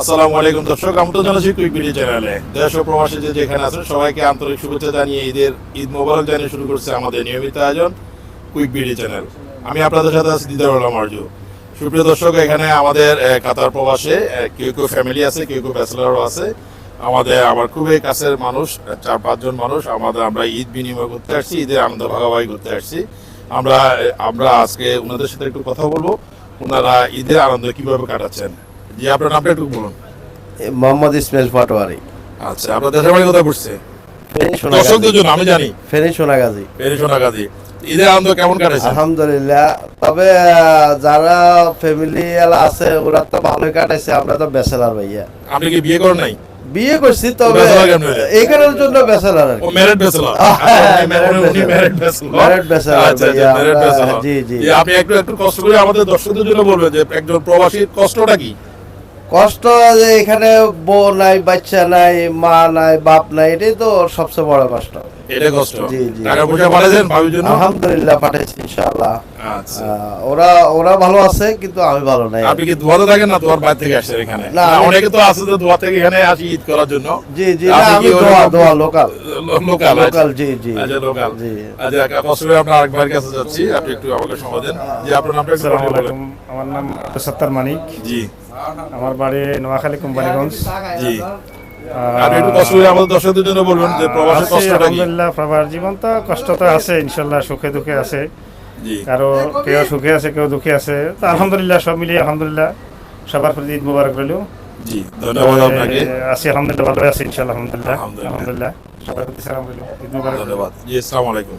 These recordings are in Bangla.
আসসালামু আলাইকুম দর্শক আমি তো জানাচ্ছি কুইক ভিডিও চ্যানেলে দেশ ও প্রবাসী যে যেখানে আছেন, সবাইকে আন্তরিক শুভেচ্ছা জানিয়ে ঈদের ঈদ মোবারক জানিয়ে শুরু করছে আমাদের নিয়মিত আয়োজন কুইক ভিডিও চ্যানেল আমি আপনাদের সাথে আছি দিদার আলম সুপ্রিয় দর্শক, এখানে আমাদের কাতার প্রবাসে কেউ কেউ ফ্যামিলি আছে, কেউ কেউ ব্যাচেলারও আছে। আমাদের, আমার খুবই কাছের মানুষ চার পাঁচজন মানুষ। আমাদের, আমরা ঈদ বিনিময় করতে আসছি, ঈদের আনন্দ ভাগাভাগি করতে আসছি। আমরা আমরা আজকে ওনাদের সাথে একটু কথা বলব। ওনারা ঈদের আনন্দ কীভাবে কাটাচ্ছেন? জি আপনার নামটা একটু বলুন। মোহাম্মদ ইসমাইল পাটোয়ারি। আচ্ছা আপনার দেশের বাড়ি কোথায় পড়ছে? ফেনী দর্শকদের আমি জানি। ফেনী সোনাগাজী। পেরি সোনাগাজী। ঈদের আনন্দ কেমন কাটাইছেন আলহামদুলিল্লাহ তবে যারা ফ্যামিলি আছে ওরা তো ভালোই কাটাইছে আমরা তো বেচেলার ভাইয়া। আপনি কি বিয়ে করেন নাই? বিয়ে করছি তবে Bachelor কেন জন্য বেচেলার আর ও কি। ম্যারিড ব্যাচেলর আহ, হ্যাঁ, ম্যারিড. ব্যাচেলর আচ্ছা আচ্ছা ভাইয়া, ম্যারিড আমরা- ব্যাচেলর জি, জি। আপনি একটু একটু কষ্ট করে আমাদের দর্শকদের জন্য বলবেন যে একজন প্রবাসীর কষ্টটা কি? কষ্ট যে এখানে বউ নাই বাচ্চা নাই মা নাই বাপ নাই এটাই তো সবচেয়ে বড় কষ্ট। এটা কষ্ট। জি, জি। টাকা পয়সা পাঠাইছেন ভাবির জন্য? আলহামদুলিল্লাহ পাঠাইছি ইনশাআল্লাহ। আচ্ছা। ওরা ওরা ভালো আছে কিন্তু আমি ভালো নাই। আপনি কি থাকেন না? দুয়ার বাইরে থেকে আসছেন এখানে? না, অনেকে তো আছে যে থেকে এখানে আসি ঈদ করার জন্য। জি জি আপনি না, কি আমি দোয়া দোয়া লোকাল। লোকাল লোকাল জি জি। আচ্ছা লোকাল। জি। আচ্ছা কষ্ট আপনার আরেক কাছে যাচ্ছি। আপনি একটু আমাকে সময় দেন। যে আপনার নামটা একটু বলেন। আমার নাম সত্তার মানিক। জি। আমার বাড়ি নোয়াখালী কোম্পানিগঞ্জ। জি। আপনি একটু কষ্ট করে আমাদের দর্শকদের জন্য বলবেন যে প্রবাসের কষ্টটা কি? আলহামদুলিল্লাহ প্রবাস জীবন তো কষ্ট তো আছে ইনশাল্লাহ সুখে দুঃখে আছে। কারও কেউ সুখে আছে কেউ দুঃখে আছে। তো আলহামদুলিল্লাহ সব মিলিয়ে আলহামদুলিল্লাহ সবার প্রতি ঈদ মুবারক রইল। জি ধন্যবাদ আপনাকে। আছি আলহামদুলিল্লাহ ভালো আছি ইনশাল্লাহ আলহামদুলিল্লাহ আলহামদুলিল্লাহ। আলহামদুলিল্লাহ সবার প্রতি সালাম রইল। ঈদ মুবারক ধন্যবাদ। জি আসসালামু আলাইকুম।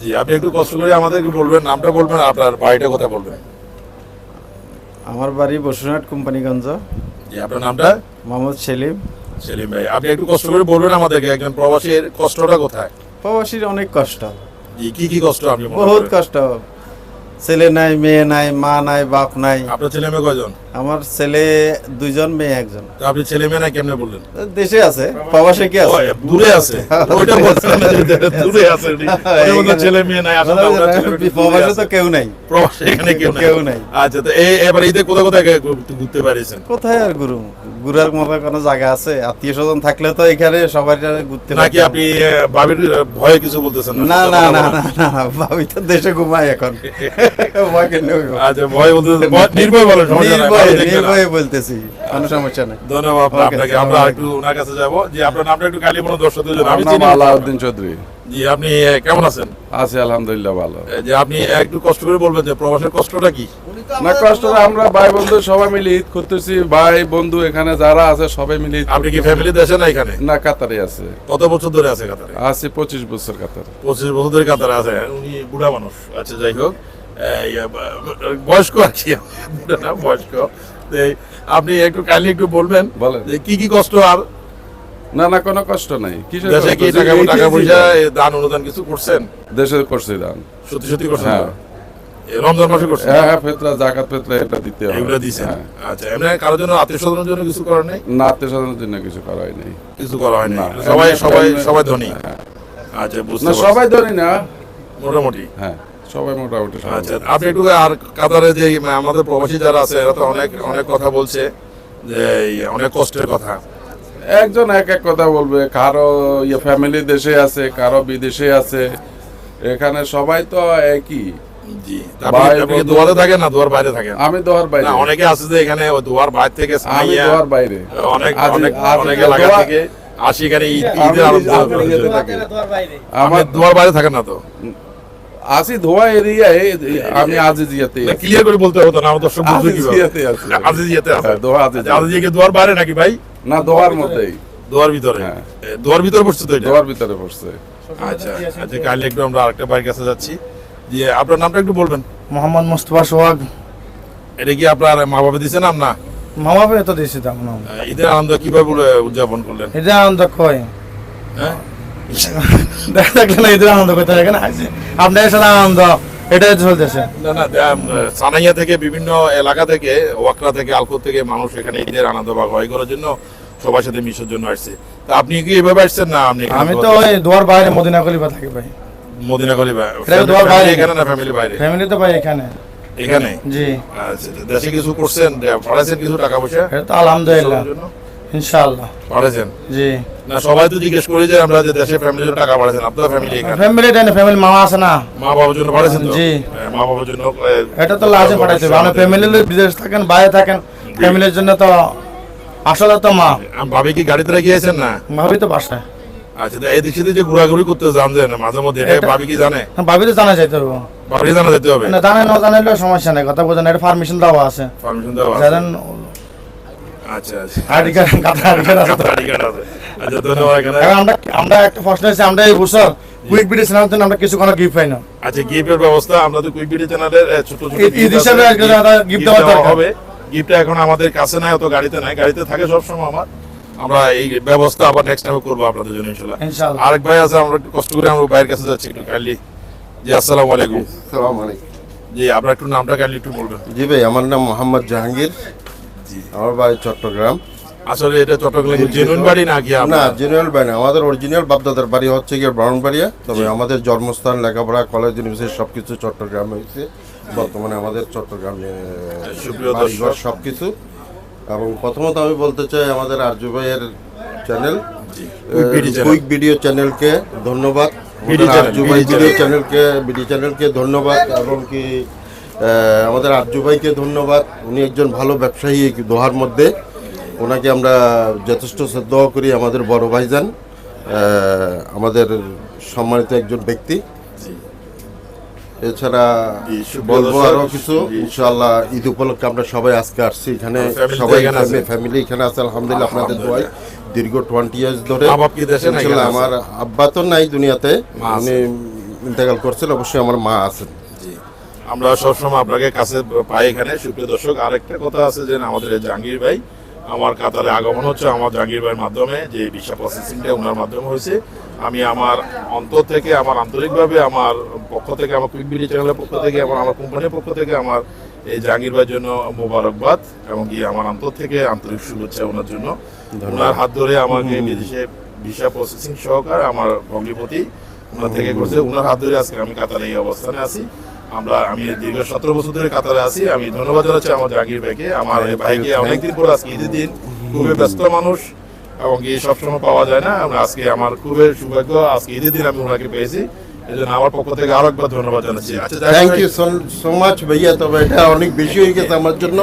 জি আপনি একটু কষ্ট করে আমাদেরকে বলবেন নামটা বলবেন আপনার বাড়িটা কথা বলবেন। আমার বাড়ি বসুরহাট কোম্পানিগঞ্জ। আপনার নামটা? মোহাম্মদ সেলিম। সেলিম ভাই আপনি একটু কষ্ট করে বলবেন আমাদেরকে একজন প্রবাসীর কষ্টটা কোথায়? প্রবাসীর অনেক কষ্ট। কি কি কষ্ট আপনি বহুত কষ্ট। ছেলে নাই মেয়ে নাই মা নাই বাপ নাই। আপনার ছেলে মেয়ে কয়জন? আমার ছেলে দুইজন মেয়ে একজন। আপনি ছেলে মেয়ে না কেমনে বললেন? দেশে আছে প্রবাসে কি আছে? দূরে আছে। ওইটা বলছিলাম না যে দূরে আছে মধ্যে ছেলে মেয়ে নাই আসলে ছেলে প্রবাসে তো কেউ নাই। প্রবাসে এখানে কেউ নাই। নাই। আচ্ছা তো এই এবার ঈদে কোথায় কোথায় ঘুরতে- ঘুরতে পারিয়েছেন? কোথায় আর গুরু ঘুরার মতো কোনো জায়গা আছে? আত্মীয় স্বজন থাকলে তো এখানে সবাই ঘুরতে নাকি আপনি আহ, ভয়ে কিছু বলতেছেন না? না না না না ভাবি তো দেশে ঘুমাই এখন। ভয় কেন? আচ্ছা ভয় বলতে নির্ভয় বলেন নির্ভয়ে। নির্ভয়ে বলতেছি কোনো সমস্যা নাই। ধন্যবাদ আপনাকে আমরা একটু ওনার কাছে যাব যে আপনার নামটা একটু কালি মনে দর্শকদের আমি চিনি আলাউদ্দিন চৌধুরী। জি আপনি কেমন আছেন? আছি আলহামদুলিল্লাহ ভালো। যে আপনি একটু কষ্ট করে বলবেন যে প্রবাসের কষ্টটা কি? না কষ্টটা আমরা ভাই বন্ধু সবাই মিলে ঈদ করতেছি। ভাই বন্ধু এখানে যারা আছে সবাই মিলে আপনি কি। ফ্যামিলি দেশে না এখানে? না কাতারে আছে। কত বছর ধরে আছে কাতারে? আছি পঁচিশ বছর কাতারে। পঁচিশ বছর ধরে কাতারে আছে। উনি বুড়া মানুষ। আচ্ছা যাই হোক। বয়স্ক কি? বয়স্ক। আপনি একটু কাইন্ডলি একটু বলবেন বলেন। যে কি কি কষ্ট আর না না কোনো কষ্ট নাই। কিসের দেশে কি টাকা টাকা পয়সা দান অনুদান কিছু করছেন? দেশে করছি দান। সত্যি সত্যি করছেন হ্যাঁ। এ, রমজান মাসে করছেন? হ্যাঁ হ্যাঁ ফেতরা জাকাত ফেতরা এটা দিতে হবে এগুলো দিছেন হ্যাঁ। আচ্ছা এমনি কারোর জন্য আত্মীয় স্বজনের জন্য কিছু করার নেই? না আত্মীয় স্বজনের জন্য কিছু করা হয় নাই। কিছু করা হয়নি না। সবাই সবাই সবাই ধনী। হ্যাঁ। আচ্ছা বুঝতে না সবাই না। মোটামুটি। হ্যাঁ সবাই মোটামুটি আচ্ছা আপনি একটু আর কাতারে যে আমাদের প্রবাসী যারা আছে এরা তো অনেক অনেক কথা বলছে যে এই অনেক কষ্টের কথা। একজন এক এক কথা বলবে। কারও ইয়ে ফ্যামিলি দেশে আছে কারও বিদেশে আছে। এখানে সবাই তো একই। জি। ভাই, আপনি কি বন্ধু- দুয়ারে থাকেন না দুয়ার বাইরে থাকেন? আমি বাইরে। অনেকে আছে যে এখানে বাইরে থেকে আমি বাইরে। অনেক অনেক অনেক থেকে আসি এখানে। থাকি। আমার দুয়ার বাইরে। থাকেন না তো? আসি ধোয়া এরিয়ায় আমি আজিজিয়াতে। ক্লিয়ার করে বলতে হবে তো না আমার দর্শক আজিজিয়াতে আছি। আজিজিয়াতে আছে। দোয়া আজিজিয়া। আজিজিয়া বাইরে নাকি ভাই? না দোয়ার মধ্যেই। দুয়ার ভিতরে? হ্যাঁ। এ, ভিতরে পড়ছে তো দোয়ার ভিতরে পড়ছে। আচ্ছা আচ্ছা কাইন্ডলি একটু আমরা আরেকটা ভাইয়ের কাছে যাচ্ছি। যে আপনার নামটা একটু বলবেন। মোহাম্মদ মুস্তফা সোহাগ। এটা কি আপনার মা বাবা দিছে নাম না? মামা পেয়ে তো দিয়েছি তার নাম। ঈদের আনন্দ কীভাবে বলে উদযাপন করলেন? এটা আনন্দ কয় হ্যাঁ? দেখা থাকলে না ঈদের আনন্দ করতে এখানে আছে আপনার সাথে আনন্দ। এটাই চলতেছে না না সানাইয়া থেকে বিভিন্ন এলাকা থেকে ওয়াকরা থেকে আলকুর থেকে মানুষ এখানে ঈদের আনন্দ বা ভয় করার জন্য সবার সাথে মিশার জন্য আসছে। তা আপনি কি এভাবে আসছেন না আপনি আমি তো ওই দুয়ার বাইরে মদিনা কলিবা থাকি ভাই। মদিনা এটা তো দুয়ার বাইরে। এখানে না ফ্যামিলি বাইরে? ফ্যামিলি তো ভাই এখানে। এখানে? জি। আচ্ছা দেশে কিছু করছেন? পাঠাইছেন কিছু টাকা পয়সা? এটা আলহামদুলিল্লাহ? ইনশাআল্লাহ। জি। না সবাই তো জিজ্ঞেস করি যে আমরা যে দেশে ফ্যামিলির টাকা আপনার ফ্যামিলি এখানে? ফ্যামিলি টাইনে ফ্যামিলি মামা আছে না। মা বাবার জন্য পাঠাইছেন তো? জি। হ্যাঁ, মা বাবার জন্য এটা তো লাজে পাঠাইতে হবে। আমরা ফ্যামিলি বিদেশ থাকেন বাইরে থাকেন ফ্যামিলির জন্য তো আসলে তো মা। ভাবি কি গাড়িতে রেখে গিয়েছেন না? ভাবি তো বাসায়। আচ্ছা সেদিক যে ঘোরাঘুরি করতে না, মাঝে মধ্যে এটা ভাবি কি জানে? ভাবি তো জানা যাইতে হবে। ভাবি জানা যেতে হবে? না জানে না জানাইলেও সমস্যা নেই কথা বোঝেন এটা পারমিশন দেওয়া আছে। পারমিশন দেওয়া আছে? আচ্ছা আচ্ছা। আচ্ছা ঠিক আছে। ধন্যবাদ এখানে এখন আমরা আমরা একটা প্রশ্ন হচ্ছে আমরা এই বছর কুইক ভিডিও চ্যানেল জন্য আমরা কিছু কোনো গিফট পাই না। গিফটের ব্যবস্থা আমরা তো কুইক ভিডিও চ্যানেলের ছোট ছোট ঈদ- ঈদ হিসাবে আছে, আজকে gift- একটা gift gift দেওয়া দেওয়া হবে। গিফটটা এখন আমাদের কাছে নাই অত গাড়িতে নাই। গাড়িতে থাকে সবসময় আমার। আমরা এই ব্যবস্থা আবার নেক্সট টাইম করব আপনাদের জন্য ইনশাআল্লাহ। আরেক ভাই আছে আমরা একটু কষ্ট করে আমরা বাইরের কাছে যাচ্ছি একটু কাইন্ডলি জি আসসালামু আলাইকুম। সালাম আলাইকুম। জি আপনার একটু নামটা কাইন্ডলি একটু বলবেন। জি ভাই আমার নাম মোহাম্মদ জাহাঙ্গীর। আমার বাড়ি চট্টগ্রাম। আসলে এটা চট্টগ্রাম জেনুইন বাড়ি না আপনার? জেনারেল বাড়ি না। আমাদের অরিজিনাল বাপদাদার বাড়ি হচ্ছে গিয়ে ব্রাহ্মণবাড়িয়া তবে আমাদের জন্মস্থান লেখাপড়া কলেজ ইউনিভার্সিটি সব কিছু চট্টগ্রামে হয়েছে। বর্তমানে আমাদের চট্টগ্রামে বাড়িঘর সব কিছু এবং প্রথমত আমি বলতে চাই আমাদের আরজু ভাইয়ের চ্যানেল। কুইক ভিডিও চ্যানেলকে ধন্যবাদ। আরজু ভাই ভিডিও চ্যানেলকে ভিডিও চ্যানেলকে ধন্যবাদ। এবং কি আমাদের আরজু ভাইকে ধন্যবাদ। উনি একজন ভালো ব্যবসায়ী দোহার মধ্যে। ওনাকে আমরা যথেষ্ট শ্রদ্ধা করি আমাদের বড় ভাইজান। আমাদের সম্মানিত একজন ব্যক্তি। এছাড়া বলব আরও কিছু। ইনশাআল্লাহ ঈদ উপলক্ষে আমরা সবাই আজকে আসছি এখানে। সবাই ফ্যামিলি এখানে আছে আলহামদুলিল্লাহ। আপনাদের দোয়ায় দীর্ঘ টোয়েন্টি ইয়ার্স ধরে। আমার আব্বা তো নাই দুনিয়াতে। উনি ইন্তেকাল করছেন অবশ্যই আমার মা আছেন। আমরা সবসময় আপনাকে কাছে পাই এখানে। সুপ্রিয় দর্শক আরেকটা কথা আছে যে আমাদের জাহাঙ্গীর ভাই আমার কাতারে আগমন হচ্ছে আমার জাহাঙ্গীর ভাইয়ের মাধ্যমে যে ভিসা প্রসেসিংটা ওনার মাধ্যমে হয়েছে। আমি আমার অন্তর থেকে আমার আন্তরিকভাবে আমার পক্ষ থেকে আমার কুইক বিডি চ্যানেলের পক্ষ থেকে আমার আমার কোম্পানির পক্ষ থেকে আমার এই জাহাঙ্গীর ভাইয়ের জন্য মোবারকবাদ এবং কি আমার অন্তর থেকে আন্তরিক শুভেচ্ছা ওনার জন্য। ওনার হাত ধরে আমাকে বিদেশে ভিসা প্রসেসিং সহকার আমার ভগ্নিপতি ওনার থেকে করছে। ওনার হাত ধরে আজকে আমি কাতারে এই অবস্থানে আছি। আমরা আমি দীর্ঘ সতেরো বছর ধরে কাতারে আছি। আমি ধন্যবাদ জানাচ্ছি আমার জাগির ভাইকে। আমার ভাইকে অনেকদিন পর আজকে ঈদের দিন। খুবই ব্যস্ত মানুষ এবং কি সবসময় পাওয়া যায় না। আজকে আমার খুবই সৌভাগ্য আজকে ঈদের দিন আমি ওনাকে পেয়েছি। আমার পক্ষ থেকে আরও একবার ধন্যবাদ জানাচ্ছি। আচ্ছা থ্যাংক ইউ সো মাচ ভাইয়া। তবে এটা অনেক বেশি হয়ে গেছে আমার জন্য।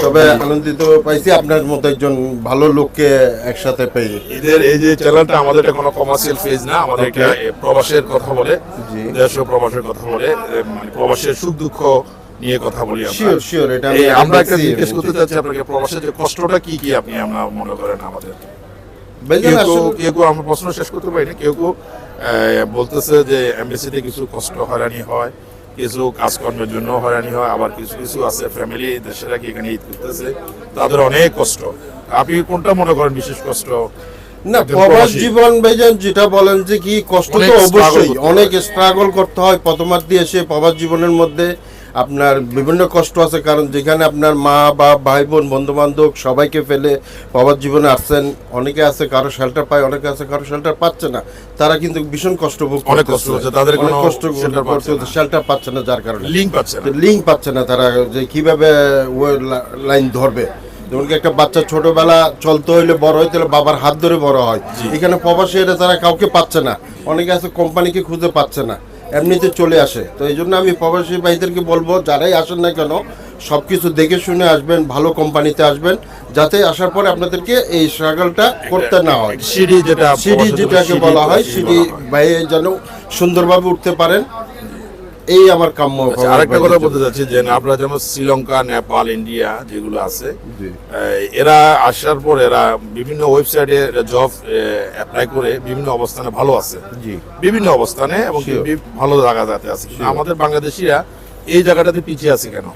তবে আনন্দিত পাইছি আপনার মতো একজন ভালো লোককে একসাথে পেয়ে। ঈদের এই যে চ্যানেলটা আমাদের এটা কোনো কমার্শিয়াল ফেজ না আমাদের একটা প্রবাসের কথা বলে। দেশ প্রবাসের কথা বলে মানে প্রবাসের সুখ দুঃখ নিয়ে কথা বলি আমরা। শিওর শিওর এটা আমরা একটা জিজ্ঞেস করতে চাচ্ছি আপনাকে প্রবাসের যে কষ্টটা কি কি আপনি আমরা মনে করেন আমাদের? কেউ কেউ- আসলে- কেউ কেউ আমরা প্রশ্ন শেষ করতে পারি না কেউ কেউ বলতেছে যে এমবিসিতে কিছু কষ্ট হয়রানি হয় কিছু কাজকর্মের জন্য হয়রানি হয় আবার কিছু কিছু আছে ফ্যামিলি দেশেরা কি এখানে ঈদ করতেছে তাদের অনেক কষ্ট। আপনি কোনটা মনে করেন বিশেষ কষ্ট? না প্রবাস জীবন ভাইজান যেটা বলেন যে কি কষ্ট অনেক তো অবশ্যই করতে হয়। অনেক স্ট্রাগল করতে হয়। প্রথমার্ধে এসে প্রবাস জীবনের মধ্যে আপনার বিভিন্ন কষ্ট আছে কারণ যেখানে আপনার মা বা ভাই বোন বন্ধু বান্ধব সবাইকে ফেলে বাবার জীবনে আসছেন অনেকে আছে কারও শেল্টার পায় অনেকে আছে কারও শেল্টার পাচ্ছে না। তারা কিন্তু ভীষণ কষ্ট ভোগ অনেক কষ্ট হচ্ছে, তাদের অনেক কষ্ট। শেল্টার পাচ্ছে না। যার কারণে। লিঙ্ক পাচ্ছে না। লিঙ্ক পাচ্ছে না তারা যে কীভাবে ওই লাইন ধরবে। যেমন কি একটা বাচ্চা ছোটবেলা চলতে হইলে বড় হইতে হলে বাবার হাত ধরে বড় হয়। এখানে প্রবাসী এরা তারা কাউকে পাচ্ছে না। অনেকে আছে কোম্পানিকে খুঁজে পাচ্ছে না। এমনিতে চলে আসে। তো এই জন্য আমি প্রবাসী ভাইদেরকে বলব যারাই আসেন না কেন সব কিছু দেখে শুনে আসবেন ভালো কোম্পানিতে আসবেন যাতে আসার পরে আপনাদেরকে এই স্ট্রাগলটা করতে না হয়। সিডি যেটা সিডি যেটাকে বলা হয় সিডি। বাইরে যেন সুন্দরভাবে উঠতে পারেন। এই আমার কাম্য আচ্ছা, আরেকটা কথা বলতে চাচ্ছি যে আপনারা যেমন শ্রীলঙ্কা নেপাল ইন্ডিয়া যেগুলো আছে এরা আসার পর এরা বিভিন্ন ওয়েবসাইটে জব অ্যাপ্লাই করে বিভিন্ন অবস্থানে ভালো আছে। জি। বিভিন্ন অবস্থানে এবং ভালো জায়গা যাতে আছে আমাদের বাংলাদেশিরা এই জায়গাটাতে পিছিয়ে আছে কেন?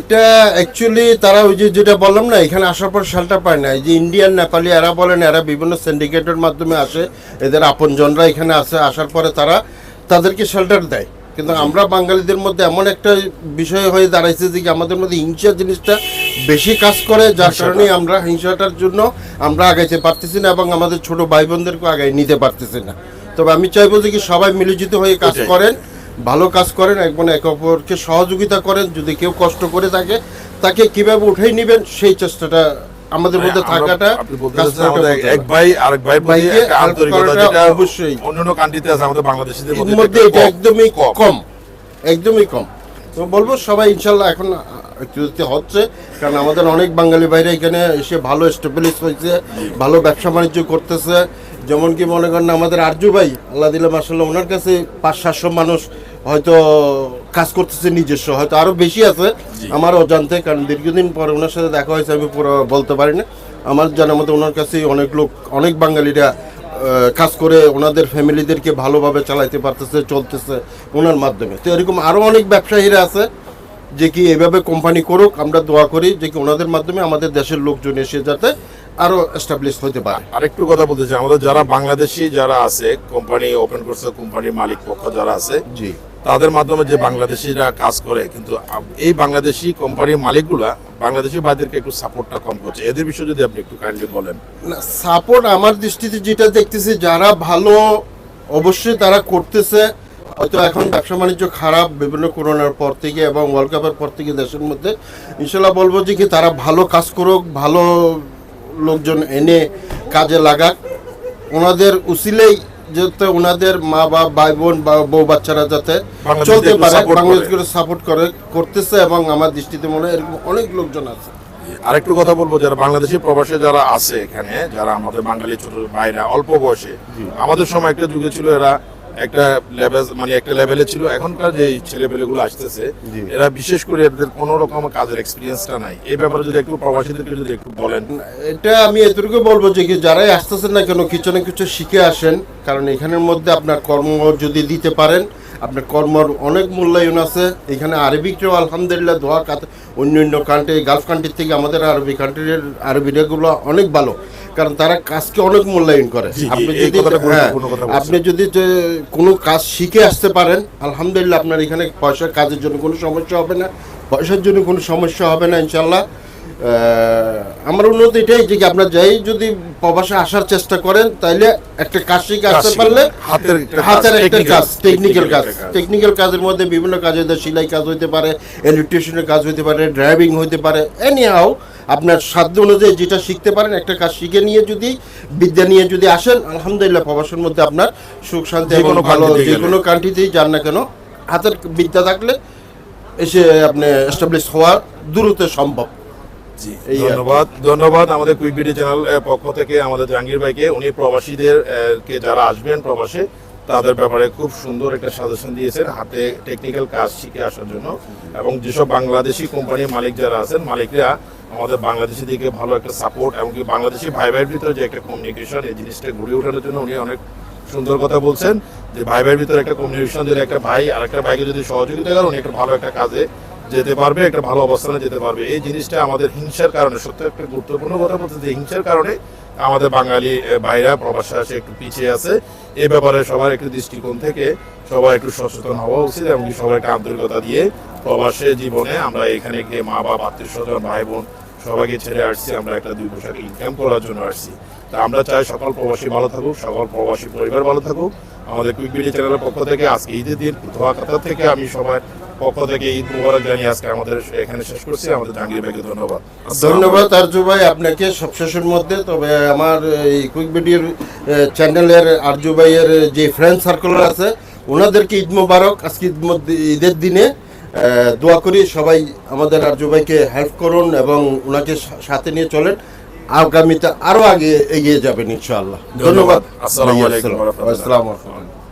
এটা অ্যাকচুয়ালি তারা ওই যে যেটা বললাম না এখানে আসার পর শালটা পায় না এই যে ইন্ডিয়ান নেপালি এরা বলেন এরা বিভিন্ন সিন্ডিকেটের মাধ্যমে আসে। এদের আপনজনরা এখানে আসে আসার পরে তারা তাদেরকে শেল্টার দেয়। কিন্তু আমরা বাঙালিদের মধ্যে এমন একটা বিষয় হয়ে দাঁড়াইছে যে আমাদের মধ্যে হিংসা জিনিসটা বেশি কাজ করে যার কারণে আমরা হিংসাটার জন্য আমরা আগাইতে পারতেছি না এবং আমাদের ছোট ভাই বোনদেরকে আগাই নিতে পারতেছি না। তবে আমি চাইব যে কি সবাই মিলিত হয়ে কাজ করেন ভালো কাজ করেন একবার এক অপরকে সহযোগিতা করেন যদি কেউ কষ্ট করে থাকে তাকে কীভাবে উঠাই নেবেন সেই চেষ্টাটা আমাদের মধ্যে থাকাটা এক ভাই আরেক ভাই প্রতি আন্তরিকতা যেটা অবশ্যই। অন্যান্য কান্ট্রিতে আছে আমাদের বাংলাদেশিদের মধ্যে এটা। একদমই কম। একদমই কম। তো বলব সবাই ইনশাল্লাহ এখন হচ্ছে কারণ আমাদের অনেক বাঙালি বাইরে এখানে এসে ভালো স্টেবলিশ হয়েছে ভালো ব্যবসা বাণিজ্য করতেছে। যেমন কি মনে করেন আমাদের আরজু ভাই আল্লাহ দিলে মাসাল্লাহ ওনার কাছে পাঁচ সাতশো মানুষ হয়তো কাজ করতেছে নিজস্ব হয়তো আরও বেশি আছে আমার অজান্তে কারণ দীর্ঘদিন পরে ওনার সাথে দেখা হয়েছে আমি পুরো বলতে পারি না। আমার জানার মতো ওনার কাছে অনেক লোক অনেক বাঙালিরা কাজ করে ওনাদের ফ্যামিলিদেরকে ভালোভাবে চালাইতে পারতেছে চলতেছে ওনার মাধ্যমে। তো এরকম আরও অনেক ব্যবসায়ীরা আছে যে কি এভাবে কোম্পানি করুক আমরা দোয়া করি যে কি ওনাদের মাধ্যমে আমাদের দেশের লোকজন এসে যাতে আরও এস্টাবলিশ হতে পারে। আরেকটু কথা বলতে চাই আমাদের যারা বাংলাদেশি যারা আছে কোম্পানি ওপেন করছে কোম্পানির মালিক পক্ষ যারা আছে জি। তাদের মাধ্যমে যে বাংলাদেশিরা কাজ করে কিন্তু এই বাংলাদেশি কোম্পানির মালিকগুলা বাংলাদেশি ভাইদেরকে একটু সাপোর্টটা কম করছে। এদের বিষয়ে যদি আপনি একটু কাইন্ডলি বলেন। না সাপোর্ট আমার দৃষ্টিতে যেটা দেখতেছি যারা ভালো অবশ্যই তারা করতেছে। হয়তো এখন ব্যবসা বাণিজ্য খারাপ বিভিন্ন করোনার পর থেকে এবং ওয়ার্ল্ড কাপের পর থেকে দেশের মধ্যে ইনশাল্লাহ বলব যে কি তারা ভালো কাজ করুক ভালো লোকজন এনে কাজে লাগাক। ওনাদের উসিলেই যাতে ওনাদের মা বাপ ভাই বোন বা বউ বাচ্চারা যাতে চলতে পারে বাংলাদেশকে সাপোর্ট করে করতেছে এবং আমার দৃষ্টিতে মনে হয় এরকম অনেক লোকজন আছে। আরেকটু কথা বলব যারা বাংলাদেশি প্রবাসে যারা আছে এখানে যারা আমাদের বাঙালি ছোট ভাইরা অল্প বয়সে আমাদের সময় একটা যুগে ছিল এরা একটা লেভেল মানে একটা লেভেলে ছিল। এখনকার যে ছেলেপেলেগুলো আসতেছে এরা বিশেষ করে এদের কোনো রকম কাজের এক্সপিরিয়েন্সটা নাই। এই ব্যাপারে যদি একটু প্রবাসীদেরকে যদি একটু বলেন। এটা আমি এতটুকু বলব যে যারাই আসতেছেন না কেন কিছু না কিছু শিখে আসেন। কারণ এখানের মধ্যে আপনার কর্ম যদি দিতে পারেন আপনার কর্মর অনেক মূল্যায়ন আছে। এখানে আরবিকটাও আলহামদুলিল্লাহ দোয়া কাত অন্য অন্য কান্ট্রি গালফ কান্ট্রির থেকে আমাদের আরবি কান্ট্রির আরবিরাগুলো অনেক ভালো। কারণ তারা কাজকে অনেক মূল্যায়ন করে। জি, আপনি যদি হ্যাঁ। আপনি যদি কোনো কাজ শিখে আসতে পারেন আলহামদুলিল্লাহ আপনার এখানে পয়সার কাজের জন্য কোনো সমস্যা হবে না। পয়সার জন্য কোনো সমস্যা হবে না ইনশাল্লাহ আমার উন্নত এটাই যে আপনার যাই যদি প্রবাসে আসার চেষ্টা করেন তাইলে একটা কাজ শিখে আসতে পারলে হাতের হাতের একটা কাজ টেকনিক্যাল কাজ। টেকনিক্যাল কাজের মধ্যে বিভিন্ন কাজ হইতে সেলাই কাজ হইতে পারে ইলেকট্রিশিয়ানের কাজ হইতে পারে ড্রাইভিং হইতে পারে এনি হাও আপনার সাধ্য অনুযায়ী যেটা শিখতে পারেন একটা কাজ শিখে নিয়ে যদি বিদ্যা নিয়ে যদি আসেন আলহামদুলিল্লাহ প্রবাসের মধ্যে আপনার সুখ শান্তি এবং কোনো ভালো যে কোনো কান্ট্রিতেই যান না কেন হাতের বিদ্যা থাকলে এসে আপনি এস্টাবলিশ হওয়া দ্রুত সম্ভব। ধন্যবাদ ধন্যবাদ আমাদের কুইক ভিডিও চ্যানেল পক্ষ থেকে আমাদের জাহাঙ্গীর ভাইকে। উনি প্রবাসীদের কে যারা আসবেন প্রবাসে তাদের ব্যাপারে খুব সুন্দর একটা সাজেশন দিয়েছেন হাতে টেকনিক্যাল কাজ শিখে আসার জন্য। এবং যেসব বাংলাদেশি কোম্পানির মালিক যারা আছেন মালিকরা আমাদের বাংলাদেশি দিকে ভালো একটা সাপোর্ট এমনকি বাংলাদেশি ভাই ভাইয়ের ভিতরে যে একটা কমিউনিকেশন এই জিনিসটা গড়ে ওঠানোর জন্য উনি অনেক সুন্দর কথা বলছেন। যে ভাই ভাইয়ের ভিতরে একটা কমিউনিকেশন যদি একটা ভাই আর একটা ভাইকে যদি সহযোগিতা করে উনি একটা ভালো একটা কাজে যেতে পারবে, একটা ভালো অবস্থানে যেতে পারবে। এই জিনিসটা আমাদের হিংসার কারণে, সত্যি একটা গুরুত্বপূর্ণ কথা বলতে যে হিংসার কারণে আমাদের বাঙালি ভাইরা, প্রবাসে আসে, একটু পিছিয়ে আছে। এ ব্যাপারে সবার একটু দৃষ্টিকোণ থেকে সবাই একটু সচেতন হওয়া উচিত এবং সবাই একটা আন্তরিকতা দিয়ে প্রবাসে জীবনে আমরা এখানে গিয়ে মা বাবা আত্মীয় স্বজন, ভাই, বোন সবাইকে ছেড়ে আসছি, আমরা একটা দুই পোশাক ইনকাম করার জন্য আসছি। তা আমরা চাই সকল প্রবাসী ভালো থাকুক, সকল প্রবাসী পরিবার ভালো থাকুক। আমাদের কুইক ভিডিও চ্যানেলের পক্ষ থেকে আজকে ঈদের দিন, ধোয়া কাতার থেকে আমি সবার পক্ষ থেকে ঈদ মুবারক জানিয়ে আজকে আমাদের এখানে শেষ করছি। আমাদের জাহাঙ্গীর ভাইকে ধন্যবাদ। ধন্যবাদ আরজু ভাই আপনাকে সবশেষের মধ্যে। তবে আমার এই কুইক ভিডিওর চ্যানেলের আরজু ভাইয়ের যে ফ্রেন্ড সার্কেল আছে ওনাদেরকে ঈদ মোবারক। আজকে ঈদ ঈদের দিনে দোয়া করি সবাই আমাদের আরজু ভাইকে হেল্প করুন এবং ওনাকে সাথে নিয়ে চলেন। আগামীতে আরও আগে এগিয়ে যাবেন ইনশাআল্লাহ। ধন্যবাদ। আসসালামু আলাইকুম আসসালামু আলাইকুম।